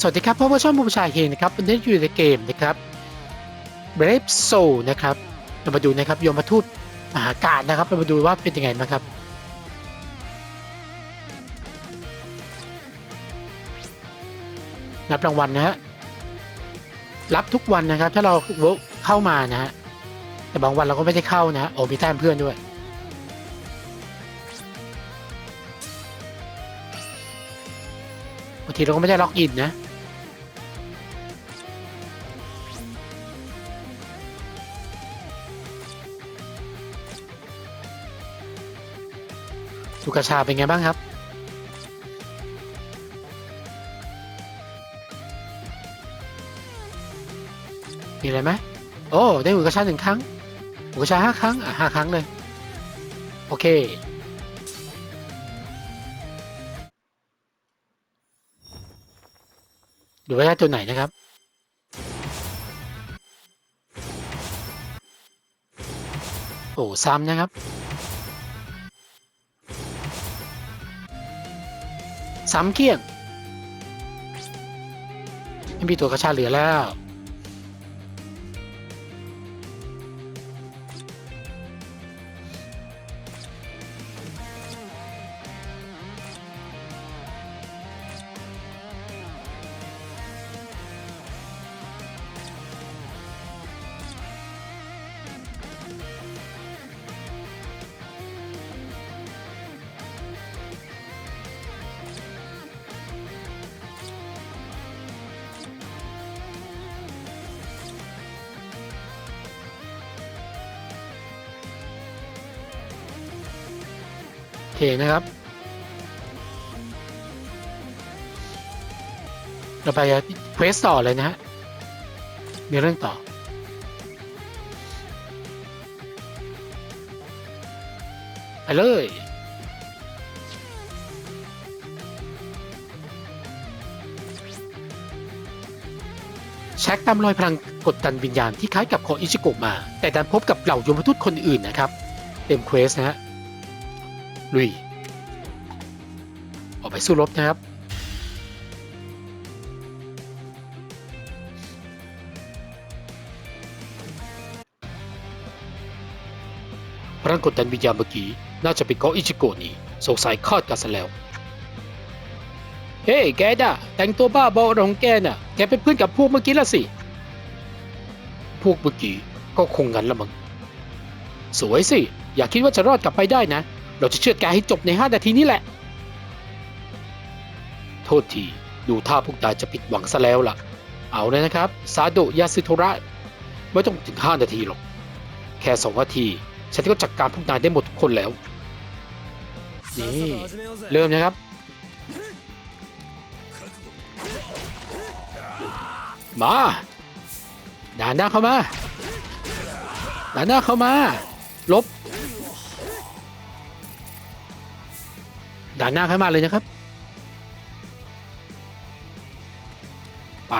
สวัสดีครับพ่อผู้ชมผู้ชายเฮงนะครับวันนี้อยู่ในเกมนะครับ Brave Soul นะครับเรามาดูนะครับโยมทูตมหาการนะครับเรามาดูว่าเป็นยังไงนะครับ รับรางวัลนะฮะรับทุกวันนะครับ ถ้าเราเข้ามานะฮะแต่บางวันเราก็ไม่ได้เข้านะฮะโอ้มีแต้มเพื่อนด้วยบางทีเราก็ไม่ได้ล็อกอินนะ ดูกชาเป็นไงบ้างครับ มีอะไรไหมโอ้ ได้หูกระชาหนึ่งครั้งหูกระชาห้าครั้ง อะห้าครั้งเลย โอเค ดูว่าได้ตัวไหนนะครับโอ้ซ้ำนะครับ ซ้ำเกลี้ยงไม่มีตัวกระชาเหลือแล้ว เคนะครับ เราไปเควสต่อเลยนะฮะ มีเรื่องต่อ ไปเลยแช็คตามรอยพลังกดดันวิญญาณที่คล้ายกับของอิชิโกะมา แต่ดันพบกับเหล่ายมทูตคนอื่นนะครับ เต็มเควสนะฮะ ลุย ออกไปสู้รบนะครับ พลังกดดันวิญญาณเมื่อกี้น่าจะเป็นเกาะอิชิโกะนี่สงสัยคาดกันซะแล้ว เฮ้ยแกน่ะ แต่งตัวบ้าบออะไรของแกน่ะ แกเป็นเพื่อนกับพวกเมื่อกี้ละสิ พวกเมื่อกี้ก็คงงั้นละมั้งสวยสิ อย่าคิดว่าจะรอดกลับไปได้นะ เราจะเชื่อดแกให้จบใน 5 นาทีนี้แหละ โทษทีดูท่าพวกนายจะผิดหวังซะแล้วล่ะ เอาเลยนะครับ ซาโดยาซิโทระไม่ต้องถึง 5 นาทีหรอก แค่ 2 นาที ฉันก็จัดการพวกนายได้หมดทุกคนแล้ว นี่ เริ่มนะครับ มาด่านหน้าเข้ามาด่านหน้าเข้ามา ลบ ด่านหน้าเข้ามาเลยนะครับ ไป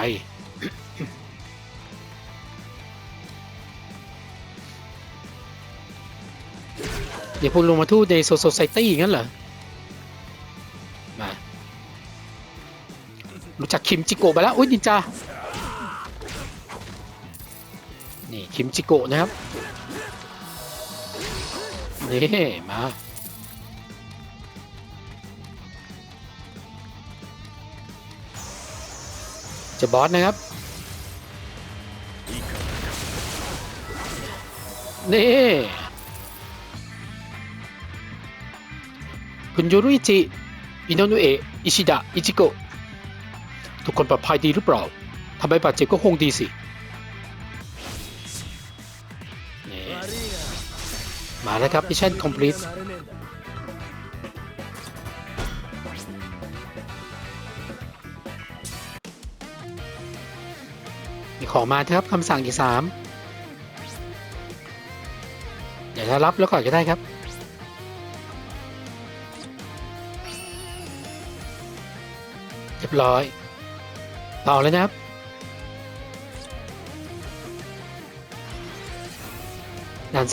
เดี๋ยวพวกลงมาทูตในโซโซไซตี้งั้นเหรอ มา รู้จักคิมจิโกะไปแล้ว อุ้ยนินจา นี่ คิมจิโกะนะครับ นี่ มา จะบอสนะครับ นี่ คุณยูรุอิจิ อินโนเอะ อิชิดะ อิจิโกะ ทุกคนปลอดภัยดีหรือเปล่าทำไมบาดเจ็บก็คงดีสินี่มาแล้วครับมิชชั่นคอมพลีท ขอมาครับคำสั่งอีกสามเดี๋ยวถ้ารับแล้วก่อนก็ได้ครับเรียบร้อยต่อเลยนะครับด่าน44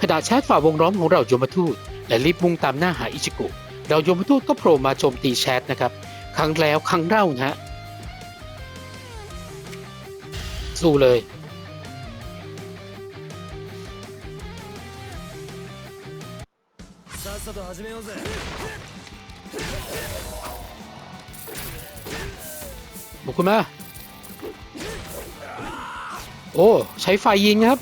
ขณะแชทฝ่าวงล้อมของเราโยมทูตและรีบมุ่งตามหน้าหาอิชิโก เรายมทูตก็โผล่มาโจมตีแชทนะครับ ครั้งแล้วครั้งเล่านะฮะสู้เลย บุกขึ้นมา โอ้ ใช้ไฟยิงครับ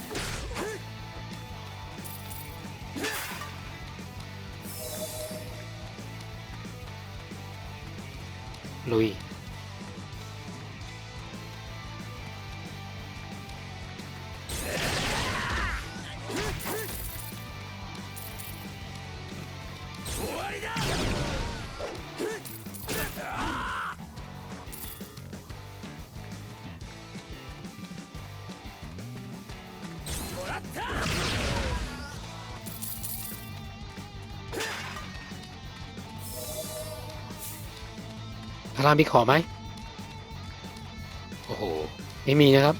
ข้างล่างมีขอไหมโอ้โห ไม่มีนะครับ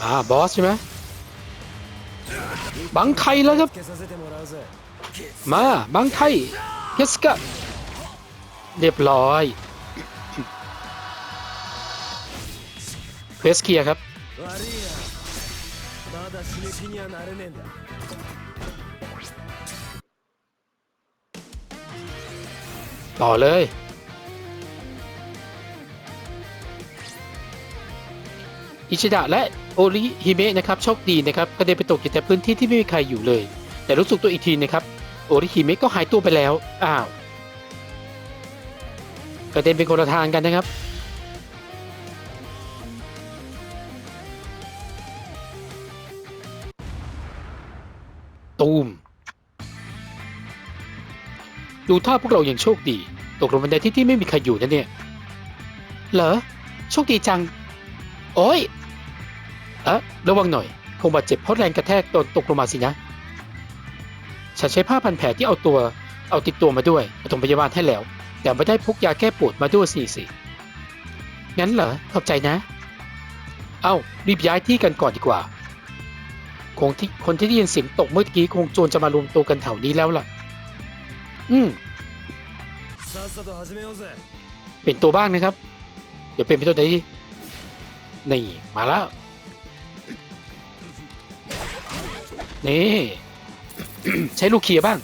มาบอสใช่ไหมบังไทยแล้วครับ มาบังไทยเฮสกะเรียบร้อยเคสเคียครับ だ死ぬ気にはなれねえんだ ต่อเลย อิชิดะและโอริฮิเมะนะครับโชคดีนะครับกระเด็นไปตกอยู่แต่พื้นที่ที่ไม่มีใครอยู่เลย แต่รู้สึกตัวอีกทีนะครับ โอริฮิเมะก็หายตัวไปแล้ว อ้าว กระเด็นเป็นคนละทางกันนะครับ ตูม ดูท่าพวกเรายังโชคดี ตกลงบันไดที่ที่ไม่มีใครอยู่นะเนี่ย เหรอ โชคดีจัง โอ้ยเอะระวังหน่อย คงบาดเจ็บเพราะแรงกระแทกตอนตกลงมาสินะ ฉันใช้ผ้าพันแผลที่เอาตัว เอาติดตัวมาด้วยปฐมพยาบาลให้แล้ว แต่ไม่ได้พกยาแก้ปวดมาด้วยสิสิ งั้นเหรอ ขอบใจนะ เอ้า รีบย้ายที่กันก่อนดีกว่า คงที่คนที่ได้ยินเสียงตกเมื่อกี้คงจวนจะมารวมตัวกันแถวนี้แล้วล่ะ อืมเป็นตัวบ้างนะครับ เดี๋ยวเปลี่ยนเป็นตัวไหนนี่มาแล้ว นี่ ใช้ลูกเขียบ้าง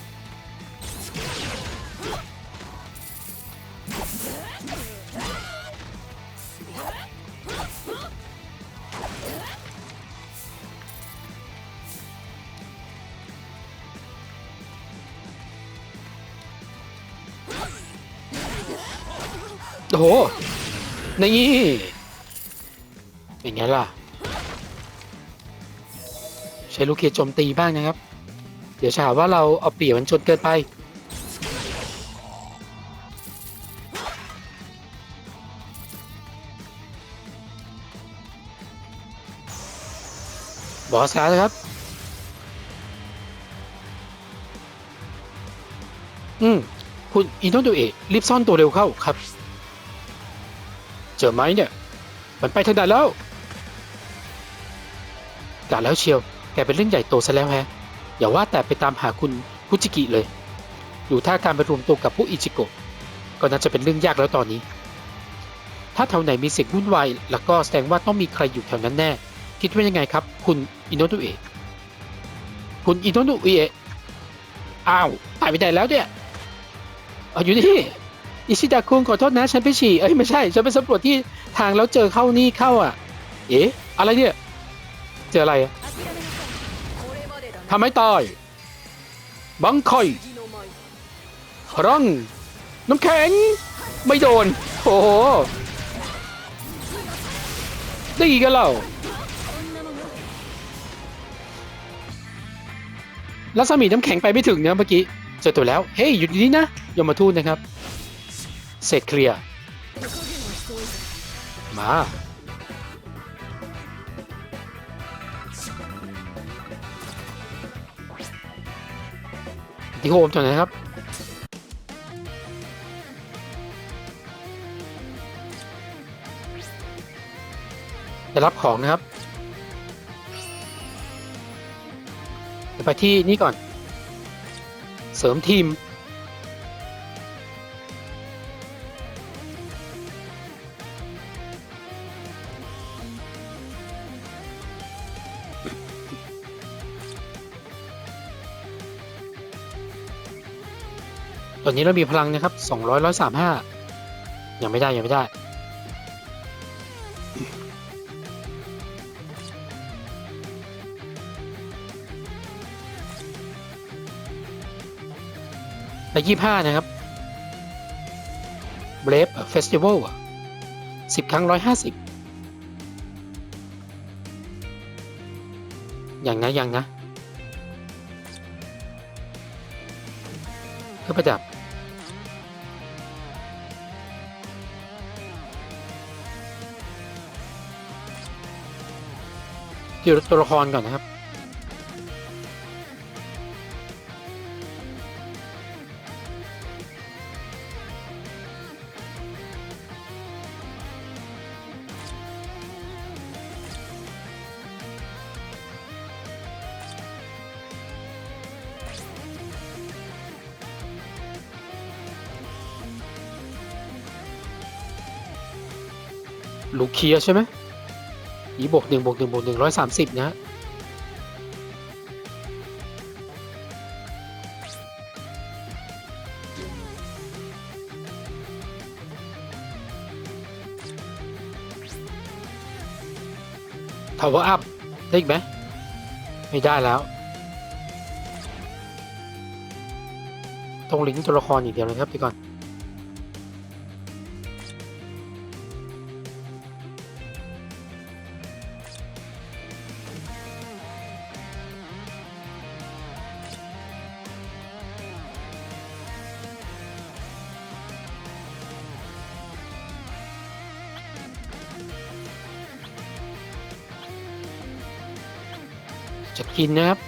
โอ้โห นี่เป็นไงล่ะ ใช้ลูกเคียร์โจมตีบ้างนะครับ เดี๋ยวจะหาว่าเราเอาเปรียบมันจนเกินไป บอสแล้วครับ อืม คุณอินโนดูเอะรีบซ่อนตัวเร็วเข้าครับ เจอไหมเนี่ย มันไปทางไหนแล้วกะแล้วเชียว แกเป็นเรื่องใหญ่โตซะแล้วแฮะ อย่าว่าแต่ไปตามหาคุณคุจิกิเลยอยู่ท่าการไปรวมตัวกับผู้อิจิโกะ ก็น่าจะเป็นเรื่องยากแล้วตอนนี้ ถ้าแถวไหนมีเสียงวุ่นวาย แล้วก็แสดงว่าต้องมีใครอยู่แถวนั้นแน่ คิดว่ายังไงครับ คุณอินโนดูเอะคุณอินโนดูเอะอ้าวตายไปไหนแล้วเนี่ย เอาอยู่นี่ อิชิดะคุงขอโทษนะฉันไปฉี่เอ้ยไม่ใช่ฉันไปสำรวจที่ทางแล้วเจอเข้านี่เข้าอะ เอ๊ะอะไรเนี่ยเจออะไรทำให้ตายบังคอยร่องน้ำแข็ง ไม่โดน โอ้โหได้อีกแล้วลัสมีน้ำแข็งไปไม่ถึงเนี่ยเมื่อกี้ เจอตัวแล้ว เฮ้ย หยุดอยู่นี่นะยมมาทูนนะครับ เสร็จเคลียร์ มา ดีโฮมจังเลยครับ จะรับของนะครับไปที่นี่ก่อน เสริมทีม ตอนนี้เรามีพลังนะครับ200 135ยังไม่ได้ยังไม่ได้และ25นะครับ Brave Festival อะ10ครั้ง150อย่างนะอย่างนะเพื่อประดับ ที่ตัวละครก่อนนะครับ ลูเคียใช่ไหมีบวกหนึ่งบวกหนึ่งบวกหนึ่งร้อยสามสิบนะฮะทาวเวอร์อัพได้อีกไหมไม่ได้แล้ว ต้องลิงก์ตัวละครอย่างเดียวเลยครับเดี๋ยวก่อน จะกินนะครับ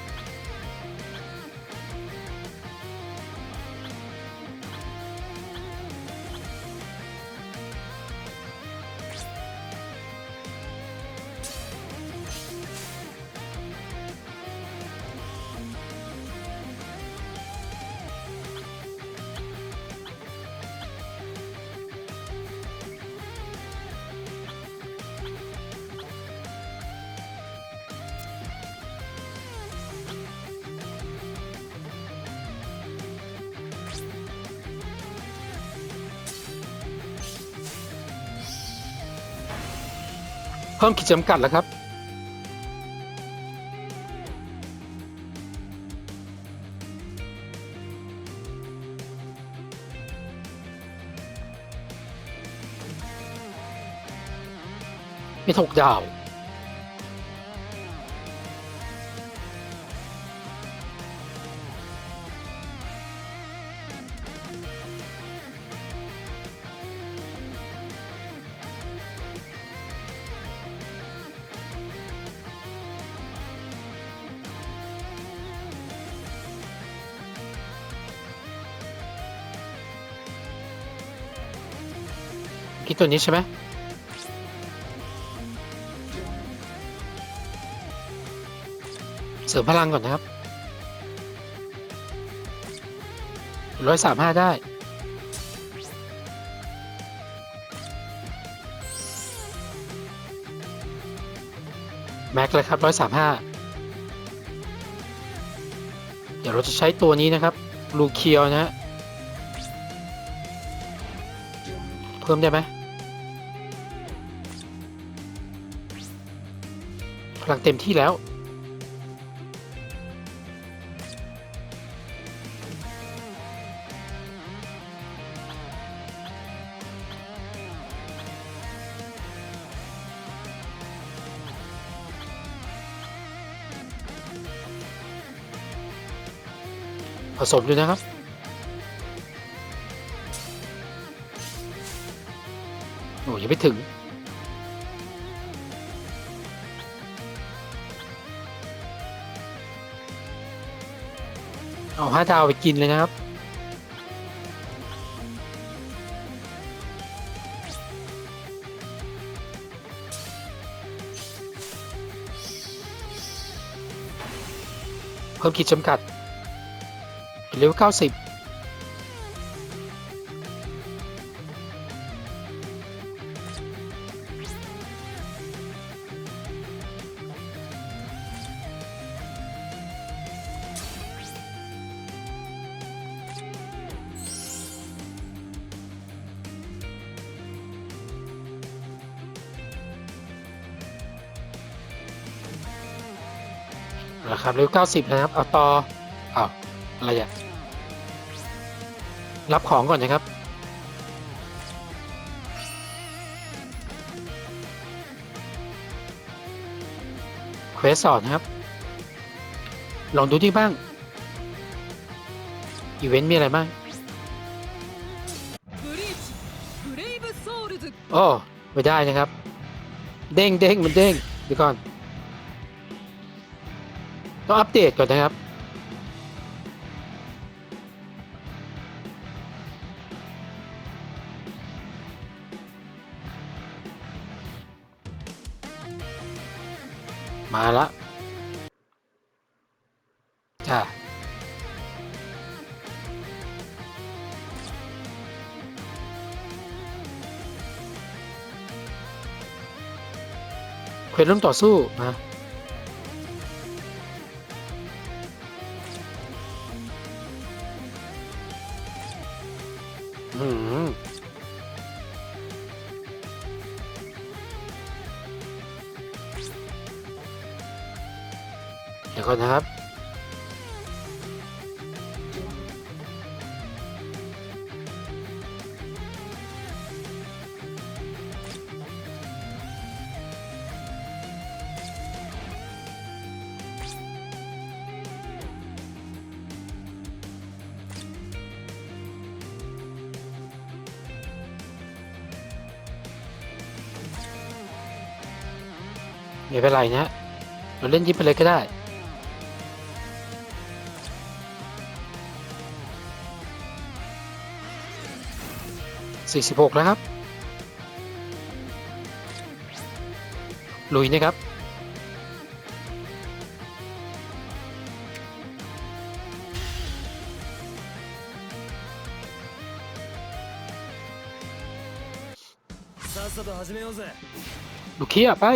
พิ่มขีดจำกัดแล้วครับไม่ถกดาว คิดตัวนี้ใช่ไหมเสริมพลังก่อนนะครับร้อยสามห้าได้ แม็กเลยครับร้อยสามห้าเดี๋ยวเราจะใช้ตัวนี้นะครับ ลูเคียวนะฮะ เพิ่มได้ไหม พลังเต็มที่แล้ว ผสมอยู่นะครับโอ้ยังไม่ถึง ห้าดาวไปกินเลยนะครับ เพิ่มขีดจำกัดเป็นเลเวลเก้าสิบ เก้าสิบนะครับ เอาต่อเอาอะไรอะรับของก่อนนะครับ เควสสอนะครับ ลองดูที่บ้าง อีเวนต์มีอะไรบ้างโอ้ไม่ได้นะครับ เด้งเด้งมันเด้งเดี๋ยวก่อน ต้องอัปเดตก่อนนะครับ มาละจ้าเควสเริ่มต่อสู้มา อืมเดี๋ยวก่อนนะครับ เป็นไรนะเราเล่นยิบไปเลยก็ได้ สี่สิบหกนะครับ ลุยนะครับลูกเขียไป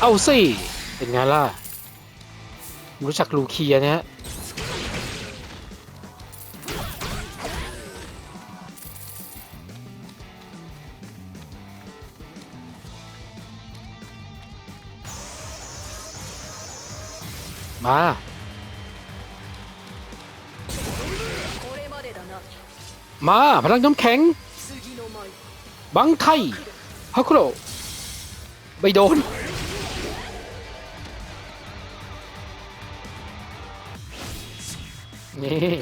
เอาสิเป็นไงล่ะ รู้จักลูเคียนะฮะมามาพลังน้ำแข็ง บังไทฮักโโร ไม่โดน นี่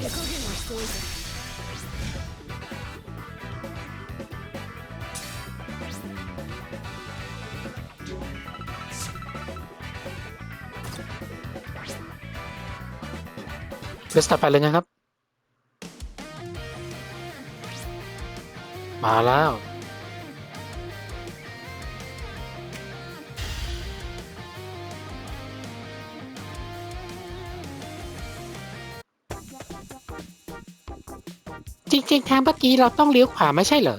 เลสตัดไปเลยนะครับ มาแล้ว จริงทางเมื่อกี้เราต้องเลี้ยวขวาไม่ใช่เหรอ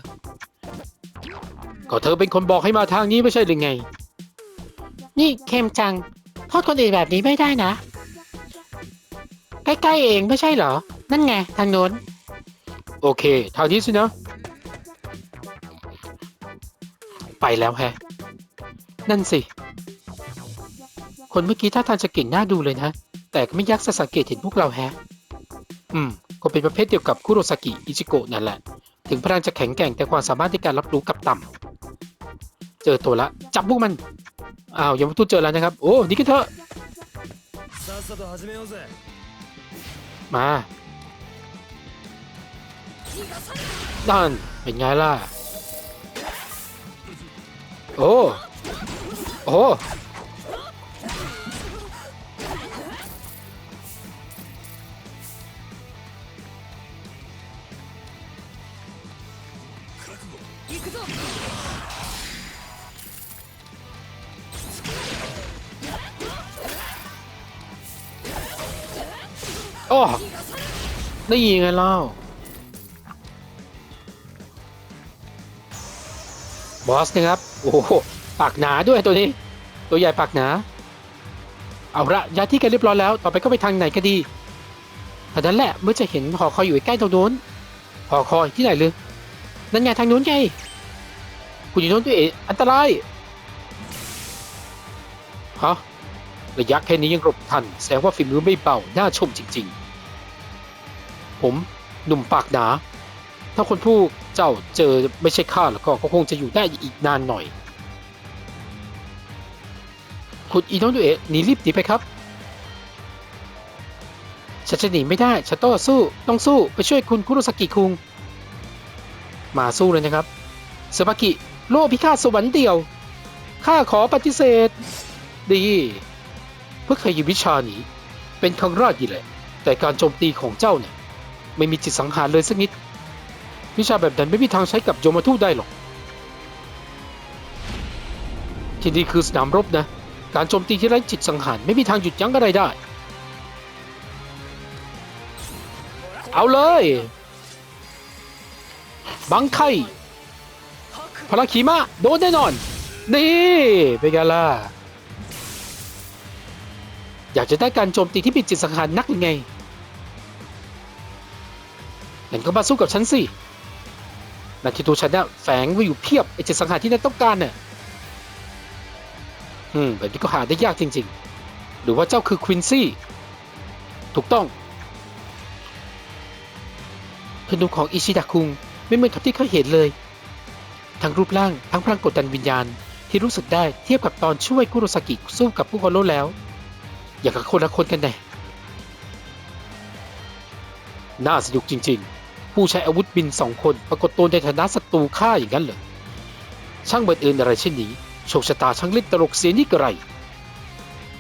ก็เธอเป็นคนบอกให้มาทางนี้ไม่ใช่หรือไง นี่เข้มจังโทษคนอื่นแบบนี้ไม่ได้นะ ใกล้ๆเองไม่ใช่เหรอ นั่นไงทางโน้น โอเคทางนี้สินะ ไปแล้วแฮะ นั่นสิ คนเมื่อกี้ท่าทางจะเก่งน่าดูเลยนะ แต่ก็ไม่ยักจะสังเกตเห็นพวกเราแฮะ อืม ก็เป็นประเภทเดียวกับคุโรซากิอิจิโกะนั่นแหละ ถึงพลังจะแข็งแกร่งแต่ความสามารถในการรับรู้กับต่ำ เจอตัวละ จับพวกมัน อ้าวยังไม่ตู้เจอแล้วนะครับ โอ้ดีก็เถอะ มาดันเป็นไงล่ะ โอ้ โอ้ โอ้ได้ยินไงเล่าบอสนะครับ โอ้ปากหนาด้วยตัวนี้ ตัวใหญ่ปากหนา เอาละย้ายที่กันเรียบร้อยแล้ว ต่อไปก็ไปทางไหนก็ดีแต่นั้นแหละเมื่อจะเห็นหอคอยอยู่ใกล้ตรงนู้นหอคอยที่ไหนเลยนั่นไงทางนู้นไงคุณอยู่โนู้นด้วยเอ๋อันตรายฮะระยะแค่นี้ยังหลบทันแสดงว่าฝีมือไม่เบาน่าชมจริง ๆ ผมหนุ่มปากหนา ถ้าคนผู้เจ้าเจอไม่ใช่ข้าแล้วก็ก็คงจะอยู่ได้อีกนานหน่อย คุณอีโนโดเอะหนีรีบหนีไปครับ ฉันจะหนีไม่ได้ ฉันต้องสู้ ต้องสู้ ไปช่วยคุณคุโรสกิคุง มาสู้เลยนะครับสบากิ โลพิฆาตสวรรค์เดียว ข้าขอปฏิเสธ ดี เพื่อเคยยินวิชานี้ เป็นครั้งแรกอีแหละ แต่การโจมตีของเจ้าเนี่ย ไม่มีจิตสังหารเลยสักนิด วิชาแบบนั้นไม่มีทางใช้กับโยมทูตได้หรอก ที่นี่คือสนามรบนะ การโจมตีที่ไร้จิตสังหารไม่มีทางหยุดยั้งอะไรได้ เอาเลย บังไคพลังขีมาโดนแน่นอน นี่เป็นไงล่ะ อยากจะได้การโจมตีที่มีจิตสังหารนักยังไง งั้นก็มาสู้กับฉันสินาทีตัวฉันน่ะแฝงไว้อยู่เพียบไอเจตสังหารที่นั่นต้องการน่ะอืมแบบนี้ก็หาได้ยากจริง ๆ หรือว่าเจ้าคือควินซี่ ถูกต้องธนูของอิชิดะคุงไม่เหมือนกับที่เขาเห็นเลย ทั้งรูปร่างทั้งพลังกดดันวิญญาณที่รู้สึกได้เทียบกับตอนช่วยกุโรสกิสู้กับผู้คนโลแล้ว อย่างกับคนละคนกันแน่น่าสนุกจริง ๆ ผู้ใช้อาวุธบินสองคนปรากฏตัวในฐานะศัตรูฆ่าอย่างนั้นเหรอช่างบังเอิญอะไรเช่นนี้โชคชะตาช่างเล่นตลกเสียนี่กระไร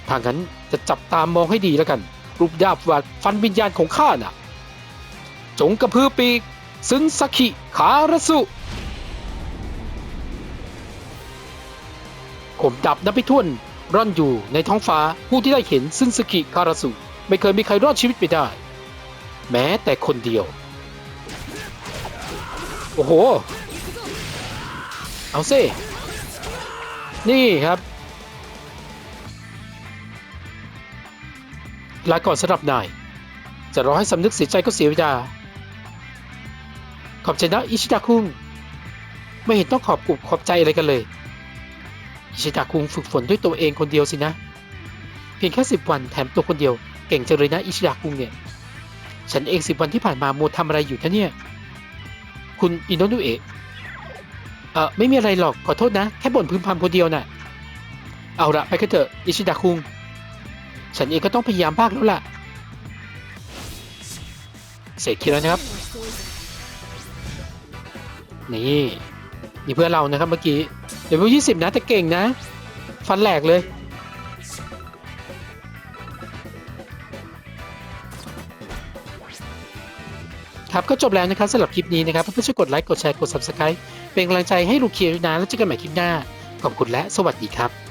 ถ้างั้นจะจับตามองให้ดีแล้วกัน รูปดาบวาดฟันวิญญาณของข้าน่ะ จงกระพือปีกซึนสักิคารสุผมดับนับไปท่วนร่อนอยู่ในท้องฟ้าผู้ที่ได้เห็นซึนสกิคาราสุ ไม่เคยมีใครรอดชีวิตไปได้ แม้แต่คนเดียว โอ้โห เอาซินี่ครับ ลาก่อนสำหรับนาย จะรอให้สำนึกเสียใจก็เสียเวลา ขอบใจนะอิชิดาคุง ไม่เห็นต้องขอบกุบขอบใจอะไรกันเลย อิชิดาคุงฝึกฝนด้วยตัวเองคนเดียวสินะ เพียงแค่สิบวันแถมตัวคนเดียว เก่งจังเลยนะอิชิดาคุงเนี่ย ฉันเองสิบวันที่ผ่านมาโมวทำอะไรอยู่นะเนี่ย คุณอินโนนุเอะเออไม่มีอะไรหรอกขอโทษนะ แค่บ่นพึมพำคนเดียวน่ะ เอาละไปกันเถอะอิชิดาคุง ฉันเองก็ต้องพยายามบ้างแล้วล่ะ เสร็จคิดแล้วนะครับ นี่นี่เพื่อนเรานะครับเมื่อกี้เดี๋ยวยี่สิบนะแต่เก่งนะ ฟันแหลกเลย ครับก็จบแล้วนะครับสำหรับคลิปนี้นะครับเพื่อนๆช่วยกดไลค์กดแชร์กด subscribe เป็นกำลังใจให้ลูกเคียร์ด้วยนะแล้วเจอกันใหม่คลิปหน้าขอบคุณและสวัสดีครับ